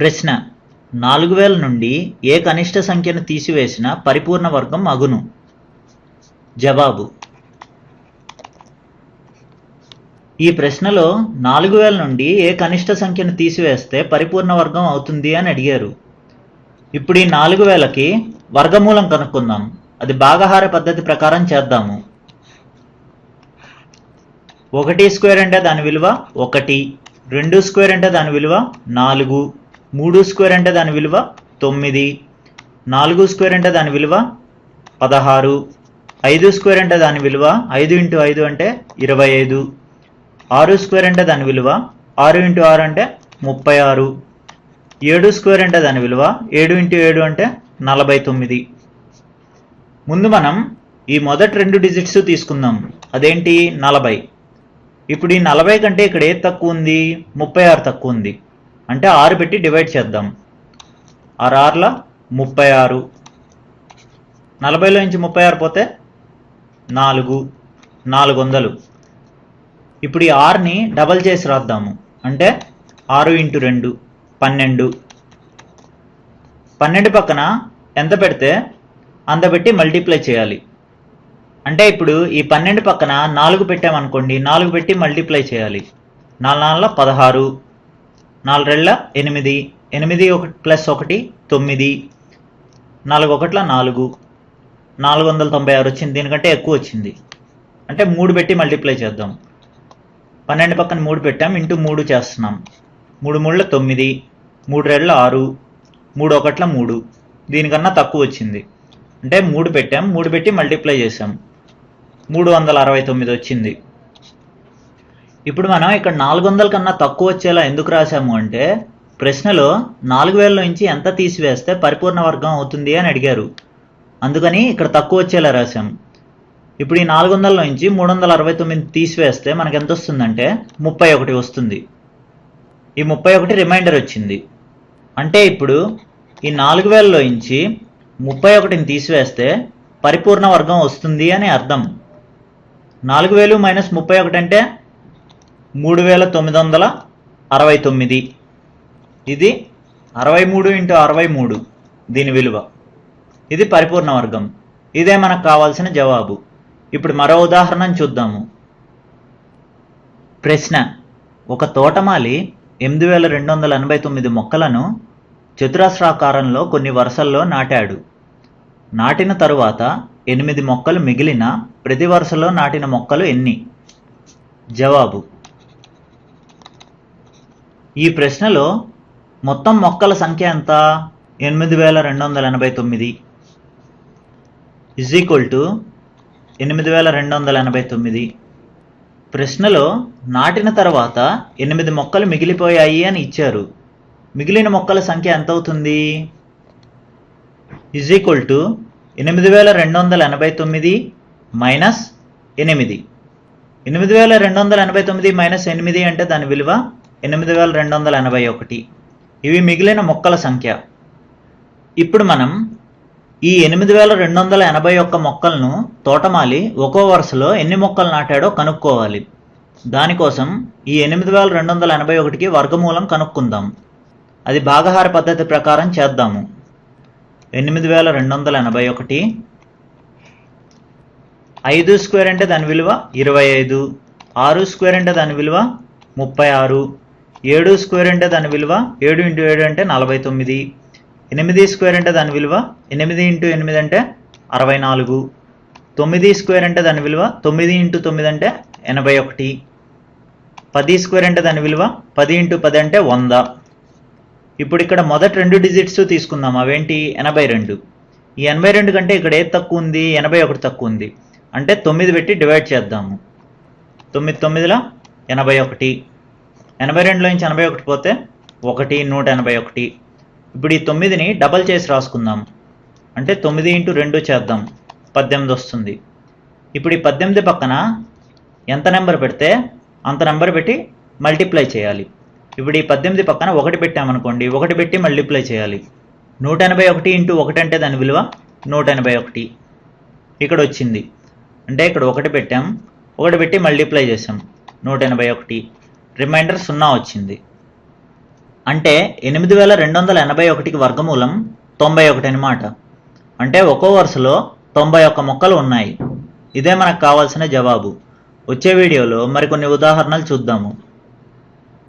ప్రశ్న. నాలుగు వేల నుండి ఏ కనిష్ట సంఖ్యను తీసివేసిన పరిపూర్ణ వర్గం అగును? జవాబు. ఈ ప్రశ్నలో నాలుగు వేల నుండి ఏ కనిష్ట సంఖ్యను తీసివేస్తే పరిపూర్ణ వర్గం అవుతుంది అని అడిగారు. ఇప్పుడు ఈ నాలుగు వేలకి వర్గమూలం కనుక్కుందాం. అది భాగహార పద్ధతి ప్రకారం చేద్దాము. ఒకటి స్క్వేర్ అంటే దాని విలువ ఒకటి. రెండు స్క్వేర్ అంటే దాని విలువ నాలుగు. మూడు స్క్వేర్ అంటే దాని విలువ తొమ్మిది నాలుగు స్క్వేర్ అంటే దాని విలువ పదహారు ఐదు స్క్వేర్ అంటే దాని విలువ ఐదు ఇంటూ ఐదు అంటే ఇరవై ఐదు ఆరు స్క్వేర్ అంటే దాని విలువ ఆరు ఇంటూ ఆరు అంటే ముప్పై ఆరు ఏడు స్క్వేర్ అంటే దాని విలువ ఏడు ఇంటూ ఏడు అంటే నలభై తొమ్మిది. ముందు మనం ఈ మొదటి రెండు డిజిట్స్ తీసుకుందాం. అదేంటి? నలభై. ఇప్పుడు ఈ నలభై కంటే ఇక్కడ ఏది తక్కువ ఉంది? ముప్పై ఆరు తక్కువ ఉంది. అంటే ఆరు పెట్టి డివైడ్ చేద్దాం. ఆరు ఆరుల ముప్పై ఆరు. నలభైలో నుంచి ముప్పై ఆరు పోతే నాలుగు నాలుగు వందలు. ఇప్పుడు ఈ ఆరుని డబల్ చేసి రాద్దాము. అంటే ఆరు ఇంటూ రెండు పన్నెండు. పన్నెండు పక్కన ఎంత పెడితే అంత పెట్టి మల్టిప్లై చేయాలి. అంటే ఇప్పుడు ఈ పన్నెండు పక్కన నాలుగు పెట్టామనుకోండి నాలుగు పెట్టి మల్టిప్లై చేయాలి. నాలుగు నాలుగుల పదహారు. నాలుగేళ్ళ ఎనిమిది ఎనిమిది ఒకటి ప్లస్ ఒకటి తొమ్మిది. నాలుగు ఒకట్ల నాలుగు. నాలుగు వందల తొంభై ఆరు వచ్చింది. దీనికంటే ఎక్కువ వచ్చింది. అంటే మూడు పెట్టి మల్టిప్లై చేద్దాం. పన్నెండు పక్కన మూడు పెట్టాం. ఇంటూ మూడు చేస్తున్నాం. మూడు మూడుల తొమ్మిది. మూడు రెళ్ళ ఆరు. మూడు ఒకట్ల మూడు. దీనికన్నా తక్కువ వచ్చింది. అంటే మూడు పెట్టాం. మూడు పెట్టి మల్టిప్లై చేసాం మూడు వందల అరవై తొమ్మిది వచ్చింది. ఇప్పుడు మనం ఇక్కడ నాలుగు వందల కన్నా తక్కువ వచ్చేలా ఎందుకు రాశాము అంటే ప్రశ్నలో నాలుగు వేల నుంచి ఎంత తీసివేస్తే పరిపూర్ణ వర్గం అవుతుంది అని అడిగారు. అందుకని ఇక్కడ తక్కువ వచ్చేలా రాశాం ఇప్పుడు ఈ నాలుగు వందల నుంచి మూడు వందల అరవై తొమ్మిది తీసివేస్తే మనకు ఎంత వస్తుందంటే ముప్పై ఒకటి వస్తుంది. ఈ ముప్పై ఒకటి రిమైండర్ వచ్చింది. అంటే ఇప్పుడు ఈ నాలుగు వేలలో నుంచి ముప్పై ఒకటిని తీసివేస్తే పరిపూర్ణ వర్గం వస్తుంది అని అర్థం. నాలుగు వేలు మైనస్ ముప్పై ఒకటి అంటే మూడు వేల తొమ్మిది వందల అరవై తొమ్మిది. ఇది అరవై మూడు ఇంటూ అరవై మూడు దీని విలువ. ఇది పరిపూర్ణ వర్గం. ఇదే మనకు కావాల్సిన జవాబు. ఇప్పుడు మరో ఉదాహరణను చూద్దాము. ప్రశ్న. ఒక తోటమాలి ఎనిమిది వేల రెండు వందల ఎనభై తొమ్మిది మొక్కలను చతురస్రాకారంలో కొన్ని వరుసల్లో నాటాడు. నాటిన తరువాత ఎనిమిది మొక్కలు మిగిలిన ప్రతి వరుసలో నాటిన మొక్కలు ఎన్ని? జవాబు. ఈ ప్రశ్నలో మొత్తం మొక్కల సంఖ్య ఎంత? ఎనిమిది వేల రెండు వందల ఎనభై తొమ్మిది. ఇజ్ ఈక్వల్ టు ఎనిమిది వేల రెండు వందల ఎనభై తొమ్మిది. ప్రశ్నలో నాటిన తర్వాత ఎనిమిది మొక్కలు మిగిలిపోయాయి అని ఇచ్చారు. మిగిలిన మొక్కల సంఖ్య ఎంత అవుతుంది ఇజ్ ఈక్వల్ టు ఎనిమిది వేల రెండు వందల ఎనభై తొమ్మిది మైనస్ ఎనిమిది. ఎనిమిది వేల రెండు వందల ఎనభై తొమ్మిది మైనస్ ఎనిమిది అంటే దాని విలువ ఎనిమిది వేల రెండు వందల ఎనభై ఒకటి. ఇవి మిగిలిన మొక్కల సంఖ్య. ఇప్పుడు మనం ఈ ఎనిమిది వేల రెండు వందల ఎనభై ఒక్క మొక్కలను తోటమాలి ఒక్కో వరుసలో ఎన్ని మొక్కలు నాటాడో కనుక్కోవాలి. దానికోసం ఈ ఎనిమిది వేల రెండు వందల ఎనభై ఒకటికి వర్గమూలం కనుక్కుందాం. అది భాగహార పద్ధతి ప్రకారం చేద్దాము. ఎనిమిది వేల రెండు వందల ఎనభై ఒకటి. ఐదు స్క్వేర్ అంటే దాని విలువ ఇరవై ఐదు. ఆరు స్క్వేర్ అంటే దాని విలువ ముప్పై ఆరు. ఏడు స్క్వేర్ అంటే దాని విలువ ఏడు ఇంటూ ఏడు అంటే నలభై తొమ్మిది. ఎనిమిది స్క్వేర్ అంటే దాని విలువ ఎనిమిది ఇంటూ ఎనిమిది అంటే అరవై నాలుగు. తొమ్మిది స్క్వేర్ అంటే దాని విలువ తొమ్మిది ఇంటూ తొమ్మిది అంటే ఎనభై ఒకటి. పది స్క్వేర్ అంటే దాని విలువ పది ఇంటూ పది అంటే వంద. ఇప్పుడు ఇక్కడ మొదటి రెండు డిజిట్స్ తీసుకుందాం అవేంటి? ఎనభై రెండు. ఈ ఎనభై రెండు కంటే ఇక్కడ ఏది తక్కువ ఉంది? ఎనభై ఒకటి తక్కువ ఉంది. అంటే తొమ్మిది పెట్టి డివైడ్ చేద్దాము. తొమ్మిది తొమ్మిదిల ఎనభై ఒకటి. ఎనభై రెండులో నుంచి ఎనభై ఒకటి పోతే ఒకటి నూట ఎనభై ఒకటి. ఇప్పుడు ఈ తొమ్మిదిని డబల్ చేసి రాసుకుందాం. అంటే తొమ్మిది ఇంటూ రెండు చేద్దాం. పద్దెనిమిది వస్తుంది. ఇప్పుడు ఈ పద్దెనిమిది పక్కన ఎంత నెంబర్ పెడితే అంత నెంబర్ పెట్టి మల్టిప్లై చేయాలి. ఇప్పుడు ఈ పద్దెనిమిది పక్కన ఒకటి పెట్టామనుకోండి ఒకటి పెట్టి మల్టిప్లై చేయాలి. నూట ఎనభై ఒకటి ఇంటూ ఒకటి అంటే దాని విలువ నూట ఎనభై ఒకటి. ఇక్కడ వచ్చింది. అంటే ఇక్కడ ఒకటి పెట్టాం. ఒకటి పెట్టి మల్టిప్లై చేసాం నూట ఎనభై ఒకటి. రిమైండర్ సున్నా వచ్చింది. అంటే ఎనిమిది వేల రెండు వందల ఎనభై ఒకటికి వర్గమూలం తొంభై ఒకటి అనమాట అంటే ఒక్కో వరుసలో తొంభై ఒక్క మొక్కలు ఉన్నాయి. ఇదే మనకు కావాల్సిన జవాబు. వచ్చే వీడియోలో మరికొన్ని ఉదాహరణలు చూద్దాము.